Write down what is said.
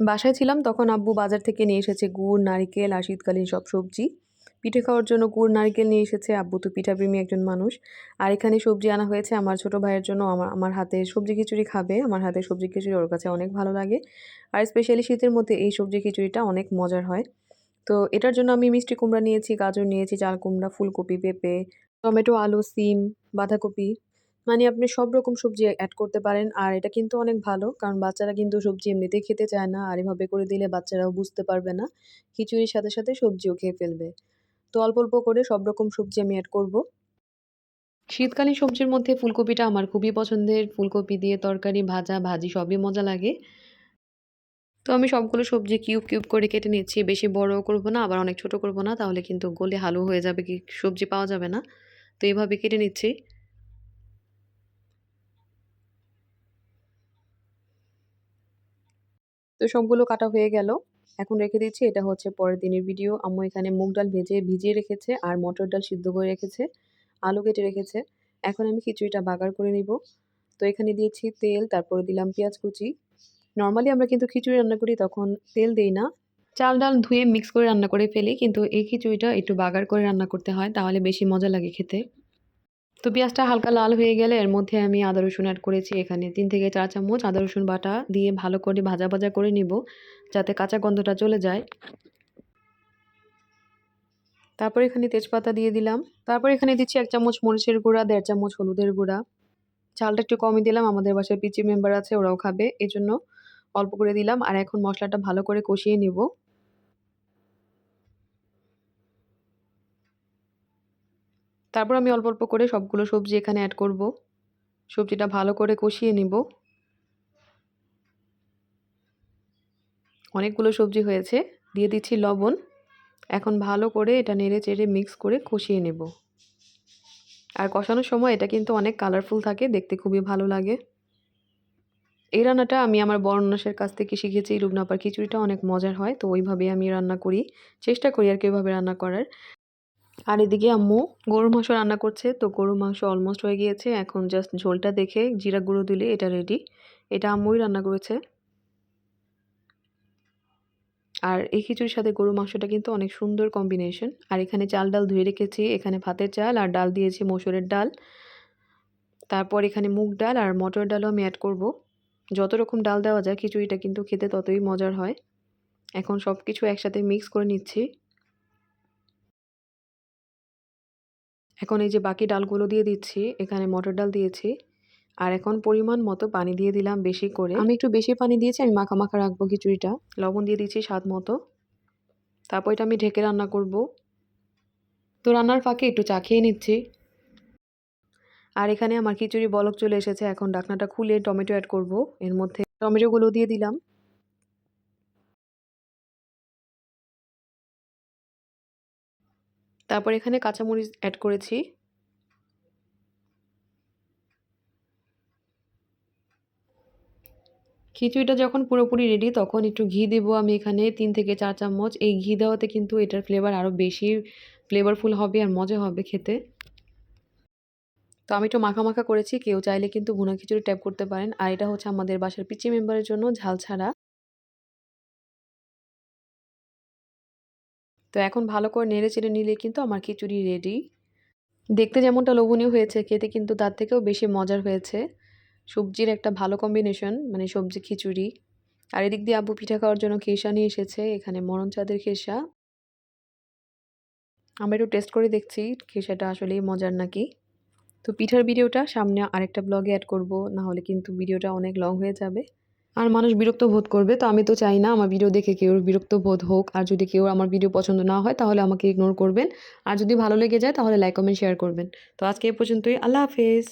বাসায় ছিলাম তখন আব্বু বাজার থেকে নিয়ে এসেছে গুড়, নারিকেল আর শীতকালীন সব সবজি। পিঠে খাওয়ার জন্য গুড়, নারকেল নিয়ে এসেছে। আব্বু তো পিঠাপ্রেমী একজন মানুষ। আর এখানে সবজি আনা হয়েছে আমার ছোট ভাইয়ের জন্য। আমার আমার হাতে সবজি খিচুড়ি খাবে। আমার হাতে সবজি খিচুড়ি ওর কাছে অনেক ভালো লাগে। আর স্পেশালি শীতের মধ্যে এই সবজি খিচুড়িটা অনেক মজার হয়। তো এটার জন্য আমি মিষ্টি কুমড়া নিয়েছি, গাজর নিয়েছি, চাল কুমড়া, ফুলকপি, পেঁপে, টমেটো, আলু, সিম, বাঁধাকপি। মানে আপনি সব রকম সবজি অ্যাড করতে পারেন, আর এটা কিন্তু অনেক ভালো, কারণ বাচ্চারা কিন্তু সবজি এমনিতেই খেতে চায় না, আর এভাবে করে দিলে বাচ্চারাও বুঝতে পারবে না, খিচুড়ির সাথে সাথে সবজিও খেয়ে ফেলবে। তো অল্প অল্প করে সব রকম সবজি আমি অ্যাড করব। শীতকালীন সবজির মধ্যে ফুলকপিটা আমার খুবই পছন্দের, ফুলকপি দিয়ে তরকারি, ভাজা, ভাজি সবই মজা লাগে। তো আমি সবগুলো সবজি কিউব কিউব করে কেটে নিচ্ছি, বেশি বড় করব না, আবার অনেক ছোট করব না, তাহলে কিন্তু গোলে হালু হয়ে যাবে কি, সবজি পাওয়া যাবে না। তো এইভাবে কেটে নিচ্ছি। তো সবগুলো কাটা হয়ে গেল। এখন রেখে দিচ্ছি, এটা হচ্ছে পরের দিনের ভিডিও আম্মু এখানে মুগ ডাল ভেজে, ভিজিয়ে রেখেছে আর মটর ডাল সিদ্ধ করে রেখেছে, আলু কেটে রেখেছে। এখন আমি খিচুড়িটা বাগার করে নিব। তো এখানে দিয়েছি তেল, তারপরে দিলাম পেঁয়াজ কুচি। নর্মালি আমরা কিন্তু খিচুড়ি রান্না করি, তখন তেল দিই না। চাল ডাল ধুয়ে মিক্স করে রান্না করে ফেলি, কিন্তু এই খিচুড়িটা একটু বাগার করে রান্না করতে হয়, তাহলে বেশি মজা লাগে খেতে। তো পেঁয়াজটা হালকা লাল হয়ে গেলে এর মধ্যে আমি আদা রসুন অ্যাড করেছি এখানে। তিন থেকে চার চামচ আদা রসুন বাটা দিয়ে ভালো করে ভাজা ভাজা করে নিব যাতে কাঁচা গন্ধটা চলে যায়। তারপর এখানে তেজপাতা দিয়ে দিলাম। তারপর এখানে দিচ্ছি এক চামচ মরিচের গুঁড়া, দেড় চামচ হলুদের গুঁড়া। চালটা একটু কমই দিলাম, আমাদের বাসায় পিচি মেম্বার আছে ওরাও খাবে, এজন্য অল্প করে দিলাম। আর এখন মশলাটা ভালো করে কষিয়ে নিব। তারপর আমি অল্প অল্প করে সবগুলো সবজি এখানে অ্যাড করব। সবজিটা ভালো করে কষিয়ে নিব। অনেকগুলো সবজি হয়েছে, দিয়ে দিচ্ছি লবণ। এখন ভালো করে এটা নেড়ে চেড়ে মিক্স করে কষিয়ে নেব। আর কষানোর সময় এটা কিন্তু অনেক কালারফুল থাকে, দেখতে খুবই ভালো লাগে। এই রান্নাটা আমি আমার বর্ণনাসের কাছ থেকে শিখেছি রুবনাপার খিচুড়িটা অনেক মজার হয়, তো ওইভাবে আমি রান্না করি। চেষ্টা করি আর কি ওইভাবে রান্না করার। আর এদিকে আম্মু, গরুর মাংস রান্না করছে। তো গরুর মাংস অলমোস্ট হয়ে গিয়েছে। এখন জাস্ট ঝোলটা দেখে জিরা গুঁড়ো দিলে এটা রেডি এটা আম্মুই রান্না করেছে। আর এই খিচুড়ির সাথে গরু মাংসটা কিন্তু অনেক সুন্দর কম্বিনেশন আর এখানে চাল ডাল ধুয়ে রেখেছি। এখানে ভাতের চাল আর ডাল দিয়েছি মসুরের ডাল। তারপর এখানে মুগ ডাল আর মটর ডালও আমি অ্যাড করব। যত রকম ডাল দেওয়া যায়, খিচুড়িটা কিন্তু খেতে ততই মজার হয়। এখন সব কিছু একসাথে মিক্স করে নিচ্ছি। এখন এই যে বাকি ডালগুলো দিয়ে দিচ্ছি এখানে মটর ডাল দিয়েছি। আর এখন পরিমাণ মতো পানি দিয়ে দিলাম বেশি করে। আমি একটু বেশি পানি দিয়েছি আমি মাখা মাখা রাখব খিচুড়িটা। লবণ দিয়ে দিচ্ছি স্বাদ মতো। তারপর এটা আমি ঢেকে রান্না করব। তো রান্নার ফাঁকে একটু চা খেয়ে নিচ্ছি। আর এখানে আমার খিচুড়ি বলক চলে এসেছে এখন ডাকনাটা খুলে টমেটো অ্যাড করব। এর মধ্যে টমেটোগুলো দিয়ে দিলাম। তারপর এখানে কাঁচামরিচ অ্যাড করেছি। খিচুড়িটা যখন পুরোপুরি রেডি তখন একটু ঘি দেবো আমি এখানে তিন থেকে চার চামচ। এই ঘি দেওয়াতে কিন্তু এটার ফ্লেভার আরও বেশি ফ্লেভারফুল হবে আর মজা হবে খেতে। তো আমি একটু মাখা মাখা করেছি, কেউ চাইলে কিন্তু ভুনা খিচুড়ি ট্যাপ করতে পারেন। আর এটা হচ্ছে আমাদের বাসার পিচি মেম্বারের জন্য ঝাল ছাড়া। তো এখন ভালো করে নেড়ে চেড়ে নিলে কিন্তু আমার খিচুড়ি রেডি দেখতে যেমনটা লোভনীয় হয়েছে, খেতে কিন্তু তার থেকেও বেশি মজার হয়েছে। সবজির একটা ভালো কম্বিনেশন মানে সবজি খিচুড়ি। আর এদিক দিয়ে আব্বু পিঠা খাওয়ার জন্য খেসা নিয়ে এসেছে, এখানে মরণ চাঁদের খেসা আমরা একটু টেস্ট করে দেখছি খেসাটা আসলেই মজার নাকি। তো পিঠার ভিডিওটা সামনে আরেকটা ব্লগে অ্যাড করব না হলে কিন্তু ভিডিওটা অনেক লং হয়ে যাবে। আর মানুষ বিরক্ত বোধ করবে, তো আমি তো চাই না আমার ভিডিও দেখে কেউ বিরক্ত বোধ হোক। আর যদি কেউ আমার ভিডিও পছন্দ না হয়, তাহলে আমাকে ইগনোর করবেন। আর যদি ভালো লেগে যায়, তাহলে লাইক কমেন্ট শেয়ার করবেন। তো আজকে এ পর্যন্তই। আল্লাহ হাফেজ।